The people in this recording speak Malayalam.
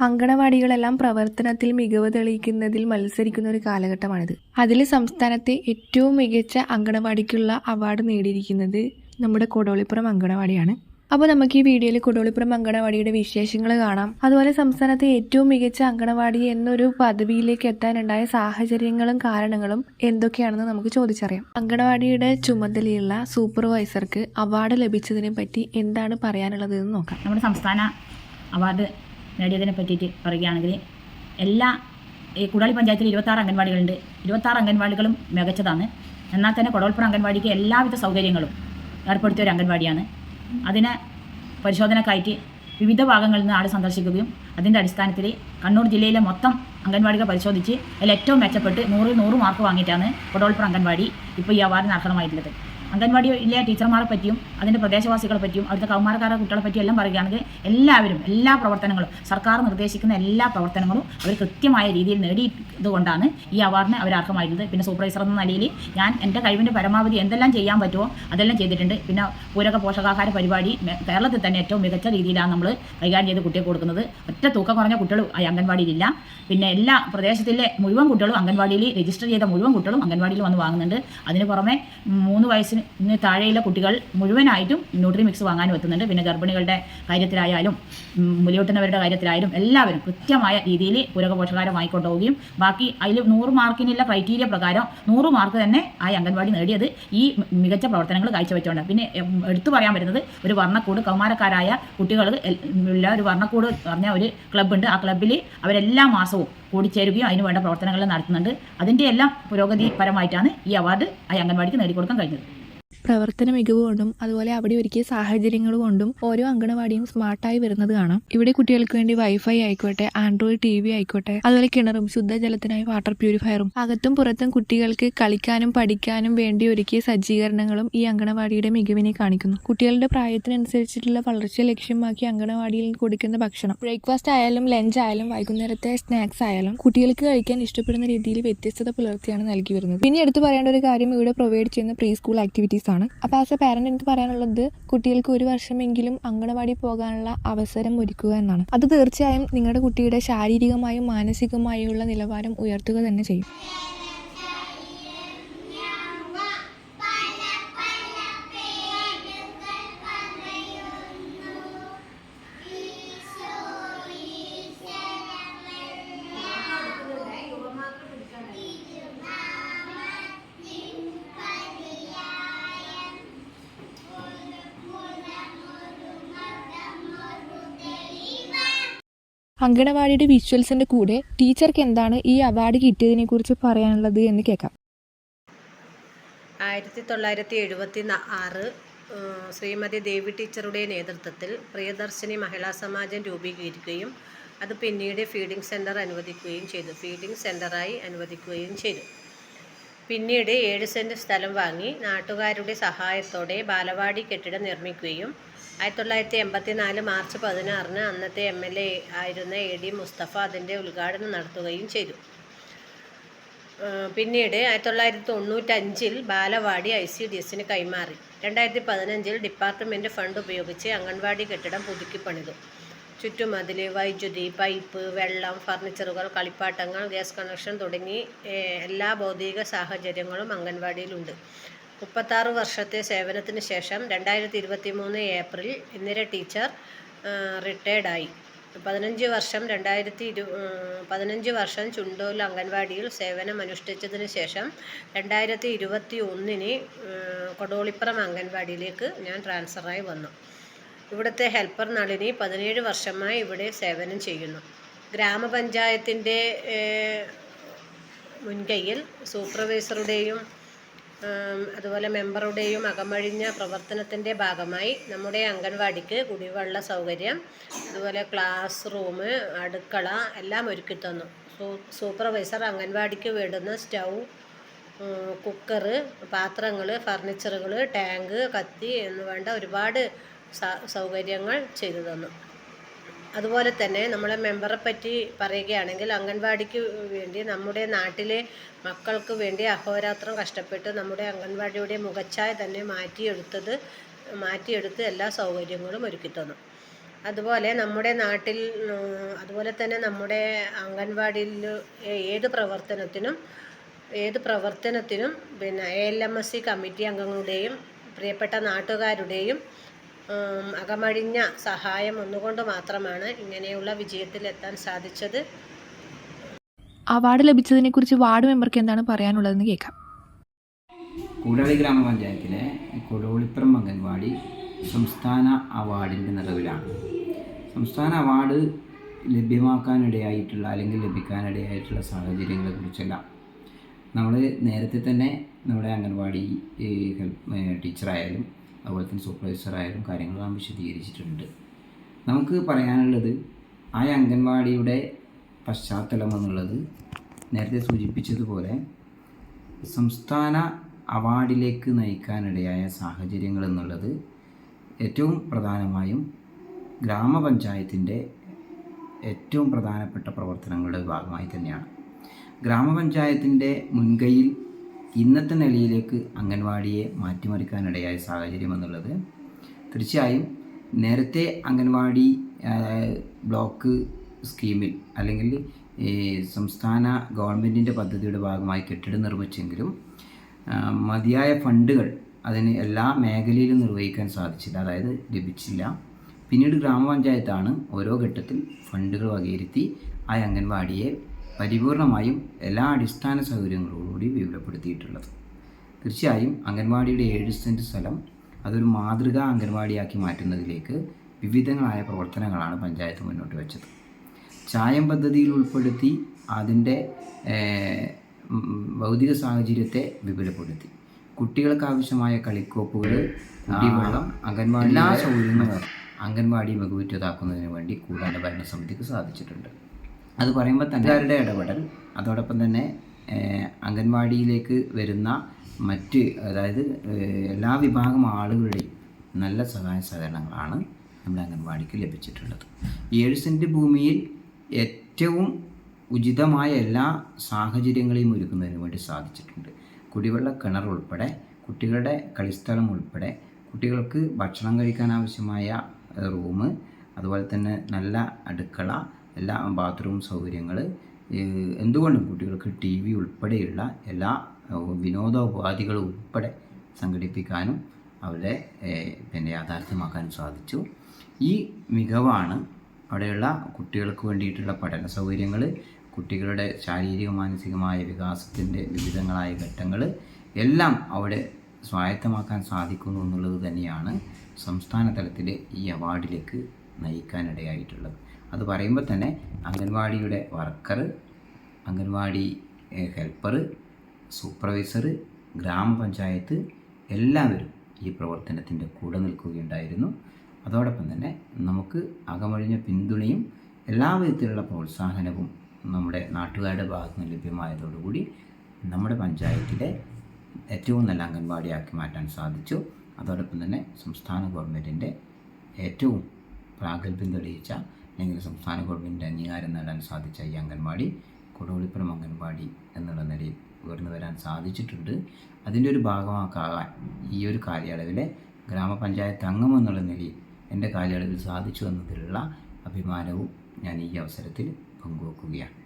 അങ്കണവാടികളെല്ലാം പ്രവർത്തനത്തിൽ മികവ് തെളിയിക്കുന്നതിൽ മത്സരിക്കുന്ന ഒരു കാലഘട്ടമാണിത്. അതിൽ സംസ്ഥാനത്തെ ഏറ്റവും മികച്ച അങ്കണവാടിക്കുള്ള അവാർഡ് നേടിയിരിക്കുന്നത് നമ്മുടെ കൊടോളിപ്പുറം അങ്കണവാടിയാണ്. അപ്പോൾ നമുക്ക് ഈ വീഡിയോയിൽ കൊടോളിപ്പുറം അങ്കണവാടിയുടെ വിശേഷങ്ങൾ കാണാം. അതുപോലെ സംസ്ഥാനത്തെ ഏറ്റവും മികച്ച അങ്കണവാടി എന്നൊരു പദവിയിലേക്ക് എത്താനുണ്ടായ സാഹചര്യങ്ങളും കാരണങ്ങളും എന്തൊക്കെയാണെന്ന് നമുക്ക് ചോദിച്ചറിയാം. അങ്കണവാടിയുടെ ചുമതലയുള്ള സൂപ്പർവൈസർക്ക് അവാർഡ് ലഭിച്ചതിനെ പറ്റി എന്താണ് പറയാനുള്ളത് എന്ന് നോക്കാം. നമ്മുടെ സംസ്ഥാന അവാർഡ് നേടിയതിനെ പറ്റിയിട്ട് പറയുകയാണെങ്കിൽ എല്ലാ ഈ കുടാളി പഞ്ചായത്തിൽ ഇരുപത്താറ് അംഗൻവാടികളുണ്ട്. ഇരുപത്താറ് അംഗൻവാടികളും മികച്ചതാണ്. എന്നാൽ തന്നെ കൊടവൽപ്പുറ അംഗൻവാടിക്ക് എല്ലാവിധ സൗകര്യങ്ങളും ഏർപ്പെടുത്തിയ ഒരു അംഗൻവാടിയാണ്. അതിനെ പരിശോധനക്കായിട്ട് വിവിധ ഭാഗങ്ങളിൽ നിന്ന് ആൾ സന്ദർശിക്കുകയും അതിന്റെ അടിസ്ഥാനത്തിൽ കണ്ണൂർ ജില്ലയിലെ മൊത്തം അംഗൻവാടികൾ പരിശോധിച്ച് അതിൽ ഏറ്റവും മെച്ചപ്പെട്ട് നൂറിൽ നൂറ് മാർക്ക് വാങ്ങിയിട്ടാണ് കൊടവൽപ്പുറ അംഗൻവാടി ഇപ്പോൾ ഈ അവാർഡിന് അർഹമായിട്ടുള്ളത് അംഗൻവാടിയിലെ ടീച്ചർമാരെ പറ്റിയും അതിന്റെ പ്രദേശവാസികളെ പറ്റിയും അവിടുത്തെ കൗമാരക്കാരുടെ കുട്ടികളെ പറ്റിയും എല്ലാം പറയുകയാണെങ്കിൽ എല്ലാവരും എല്ലാ പ്രവർത്തനങ്ങളും സർക്കാർ നിർദ്ദേശിക്കുന്ന എല്ലാ പ്രവർത്തനങ്ങളും അവർ കൃത്യമായ രീതിയിൽ നേടിയതുകൊണ്ടാണ് ഈ അവാർഡിന് അവർ അർഹമായിരുന്നത്. പിന്നെ സൂപ്പർവൈസർ എന്ന നിലയിൽ ഞാൻ എന്റെ കഴിവിന്റെ പരമാവധി എന്തെല്ലാം ചെയ്യാൻ പറ്റുമോ അതെല്ലാം ചെയ്തിട്ടുണ്ട്. പിന്നെ പൂരക പോഷകാഹാര പരിപാടി കേരളത്തിൽ തന്നെ ഏറ്റവും മികച്ച രീതിയിലാണ് നമ്മൾ കൈകാര്യം ചെയ്ത് കുട്ടിയെ കൊടുക്കുന്നത്. ഒറ്റ തൂക്കം കുറഞ്ഞ കുട്ടികൾ അംഗൻവാടിയിലില്ല. പിന്നെ എല്ലാ പ്രദേശത്തിലെ മുഴുവൻ കുട്ടികളും അംഗൻവാടിയിൽ രജിസ്റ്റർ ചെയ്ത മുഴുവൻ കുട്ടികളും അംഗൻവാടിയിൽ വന്ന് വാങ്ങുന്നുണ്ട്. അതിന് പുറമെ മൂന്ന് വയസ്സിന് താഴെയുള്ള കുട്ടികൾ മുഴുവനായിട്ടും ന്യൂട്രി മിക്സ് വാങ്ങാനും എത്തുന്നുണ്ട്. പിന്നെ ഗർഭിണികളുടെ കാര്യത്തിലായാലും മുലയൂട്ടുന്നവരുടെ കാര്യത്തിലായാലും എല്ലാവരും കൃത്യമായ രീതിയിൽ പൂരക പോഷകാരം വാങ്ങിക്കൊണ്ടുപോവുകയും ബാക്കി അതിൽ നൂറ് മാർക്കിനുള്ള ക്രൈറ്റീരിയ പ്രകാരം നൂറ് മാർക്ക് തന്നെ ആ അംഗൻവാടി നേടിയത് ഈ മികച്ച പ്രവർത്തനങ്ങൾ കാഴ്ചവെച്ചുകൊണ്ട്. പിന്നെ എടുത്തു പറയാൻ വരുന്നത് ഒരു വർണക്കൂട് കൗമാരക്കാരായ കുട്ടികൾ ഉള്ള ഒരു വർണക്കൂട് പറഞ്ഞ ഒരു ക്ലബ്ബുണ്ട് ആ ക്ലബ്ബിൽ അവരെല്ലാ മാസവും കൂടിച്ചേരുകയും അതിന് വേണ്ട പ്രവർത്തനങ്ങൾ നടത്തുന്നുണ്ട്. അതിന്റെ എല്ലാം പുരോഗതിപരമായിട്ടാണ് ഈ അവാർഡ് ആ അംഗൻവാടിക്ക് നേടിക്കൊടുക്കാൻ കഴിഞ്ഞത്. പ്രവർത്തന മികവ് കൊണ്ടും അതുപോലെ അവിടെ ഒരുക്കിയ സാഹചര്യങ്ങൾ കൊണ്ടും ഓരോ അങ്കണവാടിയും സ്മാർട്ടായി വരുന്നത് കാണാം. ഇവിടെ കുട്ടികൾക്ക് വേണ്ടി വൈഫൈ ആയിക്കോട്ടെ ആൻഡ്രോയിഡ് ടി വി ആയിക്കോട്ടെ അതുപോലെ കിണറും ശുദ്ധജലത്തിനായി വാട്ടർ പ്യൂരിഫയറും അകത്തും പുറത്തും കുട്ടികൾക്ക് കളിക്കാനും പഠിക്കാനും വേണ്ടി ഒരുക്കിയ സജ്ജീകരണങ്ങളും ഈ അങ്കണവാടിയുടെ മികവിനെ കാണിക്കുന്നു. കുട്ടികളുടെ പ്രായത്തിനനുസരിച്ചിട്ടുള്ള വളർച്ച ലക്ഷ്യമാക്കി അങ്കണവാടിയിൽ കൊടുക്കുന്ന ഭക്ഷണം. ബ്രേക്ക്ഫാസ്റ്റ് ആയാലും ലഞ്ച് ആയാലും വൈകുന്നേരത്തെ സ്നാക്സ് ആയാലും കുട്ടികൾക്ക് കഴിക്കാൻ ഇഷ്ടപ്പെടുന്ന രീതിയിൽ വ്യത്യസ്തത പുലർത്തിയാണ് നൽകി വരുന്നത്. പിന്നെ എടുത്തു പറയേണ്ട ഒരു കാര്യം ഇവിടെ പ്രൊവൈഡ് ചെയ്യുന്ന പ്രീ സ്കൂൾ ആക്ടിവിറ്റീസ് ആണ്. അപ്പോൾ ആസ് എ പാരന്റ് എനിക്ക് പറയാനുള്ളത് കുട്ടികൾക്ക് ഒരു വർഷമെങ്കിലും അങ്കണവാടി പോകാനുള്ള അവസരം ഒരുക്കുക എന്നാണ്. അത് തീർച്ചയായും നിങ്ങളുടെ കുട്ടിയുടെ ശാരീരികമായും മാനസികമായുള്ള നിലവാരം ഉയർത്തുക തന്നെ ചെയ്യും. അങ്കണവാടിയുടെ വിഷ്വൽസിന്റെ കൂടെ ടീച്ചർക്ക് എന്താണ് ഈ അവാർഡ് കിട്ടിയതിനെ കുറിച്ച് പറയാനുള്ളത് എന്ന് കേൾക്കാം. ആയിരത്തി തൊള്ളായിരത്തി എഴുപത്തി ആറ് ശ്രീമതി ദേവി ടീച്ചറുടെ നേതൃത്വത്തിൽ പ്രിയദർശിനി മഹിളാ സമാജം രൂപീകരിക്കുകയും അത് പിന്നീട് ഫീഡിംഗ് സെന്റർ അനുവദിക്കുകയും ചെയ്തു. ഫീഡിംഗ് സെന്ററായി അനുവദിക്കുകയും ചെയ്തു. പിന്നീട് ഏഴ് സെന്റ് സ്ഥലം വാങ്ങി നാട്ടുകാരുടെ സഹായത്തോടെ ബാലവാടി കെട്ടിടം നിർമ്മിക്കുകയും ആയിരത്തി തൊള്ളായിരത്തി എൺപത്തി നാല് മാർച്ച് പതിനാറിന് അന്നത്തെ എം എൽ എ ആയിരുന്ന എ ഡി മുസ്തഫ അതിന്റെ ഉദ്ഘാടനം നടത്തുകയും ചെയ്തു. പിന്നീട് ആയിരത്തി തൊള്ളായിരത്തി തൊണ്ണൂറ്റഞ്ചിൽ ബാലവാടി ഐ സി ഡി എസിന് കൈമാറി. രണ്ടായിരത്തി പതിനഞ്ചിൽ ഡിപ്പാർട്ട്മെന്റ് ഫണ്ട് ഉപയോഗിച്ച് അംഗൻവാടി കെട്ടിടം പുതുക്കി പണിതു. ചുറ്റുമതിൽ വൈദ്യുതി പൈപ്പ് വെള്ളം ഫർണിച്ചറുകൾ കളിപ്പാട്ടങ്ങൾ ഗ്യാസ് കണക്ഷൻ തുടങ്ങി എല്ലാ ഭൗതിക സാഹചര്യങ്ങളും അംഗൻവാടിയിലുണ്ട്. മുപ്പത്താറ് വർഷത്തെ സേവനത്തിന് ശേഷം രണ്ടായിരത്തി ഇരുപത്തി മൂന്ന് ഏപ്രിൽ ഇന്ദിര ടീച്ചർ റിട്ടയർഡായി. പതിനഞ്ച് വർഷം രണ്ടായിരത്തി ഇരു പതിനഞ്ച് വർഷം ചുണ്ടോൽ അംഗൻവാടിയിൽ സേവനം അനുഷ്ഠിച്ചതിന് ശേഷം രണ്ടായിരത്തി ഇരുപത്തി ഒന്നിന് കൊടോളിപ്പുറം അംഗൻവാടിയിലേക്ക് ഞാൻ ട്രാൻസ്ഫറായി വന്നു. ഇവിടുത്തെ ഹെൽപ്പർ നളിനി പതിനേഴ് വർഷമായി ഇവിടെ സേവനം ചെയ്യുന്നു. ഗ്രാമപഞ്ചായത്തിന്റെ മുൻകൈയിൽ സൂപ്പർവൈസറുടെയും അതുപോലെ മെമ്പറുടെയും അകമഴിഞ്ഞ പ്രവർത്തനത്തിന്റെ ഭാഗമായി നമ്മുടെ അംഗൻവാടിക്ക് കുടിവെള്ള സൗകര്യം അതുപോലെ ക്ലാസ് റൂം അടുക്കള എല്ലാം ഒരുക്കി തന്നു. സൂപ്പർവൈസർ അംഗൻവാടിക്ക് വേണ്ടുന്ന സ്റ്റൗ കുക്കറ് പാത്രങ്ങൾ ഫർണിച്ചറുകൾ ടാങ്ക് കത്തി എന്ന് വേണ്ട ഒരുപാട് സൗകര്യങ്ങൾ ചെയ്തു തന്നു. അതുപോലെ തന്നെ നമ്മളെ മെമ്പറെ പറ്റി പറയുകയാണെങ്കിൽ അംഗൻവാടിക്ക് വേണ്ടി നമ്മുടെ നാട്ടിലെ മക്കൾക്ക് വേണ്ടി അഹോരാത്രം കഷ്ടപ്പെട്ട് നമ്മുടെ അംഗൻവാടിയുടെ മുഖച്ഛായ തന്നെ മാറ്റിയെടുത്തത് മാറ്റിയെടുത്ത് എല്ലാ സൗകര്യങ്ങളും ഒരുക്കി തന്നു. അതുപോലെ നമ്മുടെ നാട്ടിൽ അതുപോലെ തന്നെ നമ്മുടെ അംഗൻവാടിയിൽ ഏത് പ്രവർത്തനത്തിനും ഏത് പ്രവർത്തനത്തിനും പിന്നെ A L M S C committee അംഗങ്ങളുടെയും പ്രിയപ്പെട്ട നാട്ടുകാരുടെയും അകമഴിഞ്ഞ സഹായം ഒന്നുകൊണ്ട് മാത്രമാണ് ഇങ്ങനെയുള്ള വിജയത്തിലെത്താൻ സാധിച്ചത്. അവാർഡ് ലഭിച്ചതിനെക്കുറിച്ച് വാർഡ് മെമ്പർക്ക് എന്താണ് പറയാനുള്ളതെന്ന് കേൾക്കാം. കൂടാളി ഗ്രാമപഞ്ചായത്തിലെ കൊടുവളിപ്പുറം അംഗൻവാടി സംസ്ഥാന അവാർഡിന്റെ നിറവിലാണ്. സംസ്ഥാന അവാർഡ് ലഭ്യമാക്കാനിടയായിട്ടുള്ള അല്ലെങ്കിൽ ലഭിക്കാനിടയായിട്ടുള്ള സാഹചര്യങ്ങളെക്കുറിച്ചെല്ലാം. നമ്മൾ നേരത്തെ തന്നെ നമ്മുടെ അംഗൻവാടി ടീച്ചറായാലും അതുപോലെ തന്നെ സൂപ്പർവൈസറായാലും കാര്യങ്ങൾ നാം വിശദീകരിച്ചിട്ടുണ്ട്. നമുക്ക് പറയാനുള്ളത് ആ അംഗൻവാടിയുടെ പശ്ചാത്തലം എന്നുള്ളത് നേരത്തെ സൂചിപ്പിച്ചതുപോലെ സംസ്ഥാന അവാർഡിലേക്ക് നയിക്കാനിടയായ സാഹചര്യങ്ങൾ എന്നുള്ളത് ഏറ്റവും പ്രധാനമായും ഗ്രാമപഞ്ചായത്തിന്റെ ഏറ്റവും പ്രധാനപ്പെട്ട പ്രവർത്തനങ്ങളുടെ ഭാഗമായി തന്നെയാണ്. ഗ്രാമപഞ്ചായത്തിന്റെ മുൻകൈയിൽ ഇന്നത്തെ നിലയിലേക്ക് അംഗൻവാടിയെ മാറ്റിമറിക്കാനിടയായ സാഹചര്യം എന്നുള്ളത് തീർച്ചയായും നേരത്തെ അംഗൻവാടി ബ്ലോക്ക് സ്കീമിൽ അല്ലെങ്കിൽ സംസ്ഥാന ഗവൺമെന്റിന്റെ പദ്ധതിയുടെ ഭാഗമായി കെട്ടിടം നിർമ്മിച്ചെങ്കിലും മതിയായ ഫണ്ടുകൾ അതിന് എല്ലാ മേഖലയിലും നിർവഹിക്കാൻ സാധിച്ചില്ല അതായത് ലഭിച്ചില്ല. പിന്നീട് ഗ്രാമപഞ്ചായത്താണ് ഓരോ ഘട്ടത്തിൽ ഫണ്ടുകൾ വകയിരുത്തി ആ അംഗൻവാടിയെ പരിപൂർണമായും എല്ലാ അടിസ്ഥാന സൗകര്യങ്ങളോടുകൂടി വിപുലപ്പെടുത്തിയിട്ടുള്ളത്. തീർച്ചയായും അംഗൻവാടിയുടെ ഏഴ് സെന്റ് സ്ഥലം അതൊരു മാതൃകാ അംഗൻവാടിയാക്കി മാറ്റുന്നതിലേക്ക് വിവിധങ്ങളായ പ്രവർത്തനങ്ങളാണ് പഞ്ചായത്ത് മുന്നോട്ട് വെച്ചത്. ചായം പദ്ധതിയിൽ ഉൾപ്പെടുത്തി അതിന്റെ ഭൗതിക സാഹചര്യത്തെ വിപുലപ്പെടുത്തി. കുട്ടികൾക്ക് ആവശ്യമായ കളിക്കോപ്പുകൾ കുടിവെള്ളം അംഗൻവാടി എല്ലാ സൗകര്യങ്ങളും അംഗൻവാടി മികവുറ്റതാക്കുന്നതിന് വേണ്ടി കൂടാതെ ഭരണസമിതിക്ക് സാധിച്ചിട്ടുണ്ട്. അത് പറയുമ്പോൾ തന്നെ അവരുടെ ഇടപെടൽ അതോടൊപ്പം തന്നെ അംഗൻവാടിയിലേക്ക് വരുന്ന മറ്റ് അതായത് എല്ലാ വിഭാഗം ആളുകളുടെയും നല്ല സഹായ സഹകരണങ്ങളാണ് നമ്മുടെ അംഗൻവാടിക്ക് ലഭിച്ചിട്ടുള്ളത്. ഏഴ് സെന്റ് ഭൂമിയിൽ ഏറ്റവും ഉചിതമായ എല്ലാ സാഹചര്യങ്ങളെയും ഒരുക്കുന്നതിന് വേണ്ടി സാധിച്ചിട്ടുണ്ട്. കുടിവെള്ള കിണർ ഉൾപ്പെടെ കുട്ടികളുടെ കളിസ്ഥലം ഉൾപ്പെടെ കുട്ടികൾക്ക് ഭക്ഷണം കഴിക്കാൻ ആവശ്യമായ റൂം അതുപോലെ തന്നെ നല്ല അടുക്കള എല്ലാ ബാത്റൂം സൗകര്യങ്ങൾ എന്തുകൊണ്ടും കുട്ടികൾക്ക് ടി വി ഉൾപ്പെടെയുള്ള എല്ലാ വിനോദോപാധികളും ഉൾപ്പെടെ സംഘടിപ്പിക്കാനും അവരെ പിന്നെ യാഥാർത്ഥ്യമാക്കാനും സാധിച്ചു. ഈ മികവാണ് അവിടെയുള്ള കുട്ടികൾക്ക് വേണ്ടിയിട്ടുള്ള പഠന സൗകര്യങ്ങൾ കുട്ടികളുടെ ശാരീരിക മാനസികമായ വികാസത്തിന്റെ വിവിധങ്ങളായ ഘട്ടങ്ങൾ എല്ലാം അവിടെ സ്വായത്തമാക്കാൻ സാധിക്കുന്നു എന്നുള്ളത് തന്നെയാണ് സംസ്ഥാന തലത്തിലെ ഈ അവാർഡിലേക്ക് നയിക്കാനിടയായിട്ടുള്ളത്. അത് പറയുമ്പോൾ തന്നെ അംഗൻവാടിയുടെ worker anganwadi helper supervisor grama panchayat എല്ലാവരും ഈ പ്രവർത്തനത്തിന്റെ കൂടെ നിൽക്കുകയുണ്ടായിരുന്നു. അതോടൊപ്പം തന്നെ നമുക്ക് അകമഴിഞ്ഞ പിന്തുണയും എല്ലാ വിധത്തിലുള്ള പ്രോത്സാഹനവും നമ്മുടെ നാട്ടുകാരുടെ ഭാഗത്തു നിന്ന് ലഭ്യമായതോടുകൂടി നമ്മുടെ പഞ്ചായത്തിലെ ഏറ്റവും നല്ല അംഗൻവാടിയാക്കി മാറ്റാൻ സാധിച്ചു. അതോടൊപ്പം തന്നെ സംസ്ഥാന ഗവൺമെന്റിന്റെ ഏറ്റവും പ്രാഗൽഭ്യം തെളിയിച്ച അല്ലെങ്കിൽ സംസ്ഥാന ഗവൺമെന്റിന്റെ അംഗീകാരം നേടാൻ സാധിച്ച ഈ അംഗൻവാടി കൊടുവളിപ്പുറം അംഗൻവാടി എന്നുള്ള നിലയിൽ ഉയർന്നു വരാൻ സാധിച്ചിട്ടുണ്ട്. അതിന്റെ ഒരു ഭാഗമാക്കാൻ ഈ ഒരു കാലയളവിലെ ഗ്രാമപഞ്ചായത്ത് അംഗം എന്നുള്ള നിലയിൽ എന്റെ കാലയളവിൽ സാധിച്ചു എന്നതിലുള്ള അഭിമാനവും ഞാൻ ഈ അവസരത്തിൽ പങ്കുവെക്കുകയാണ്.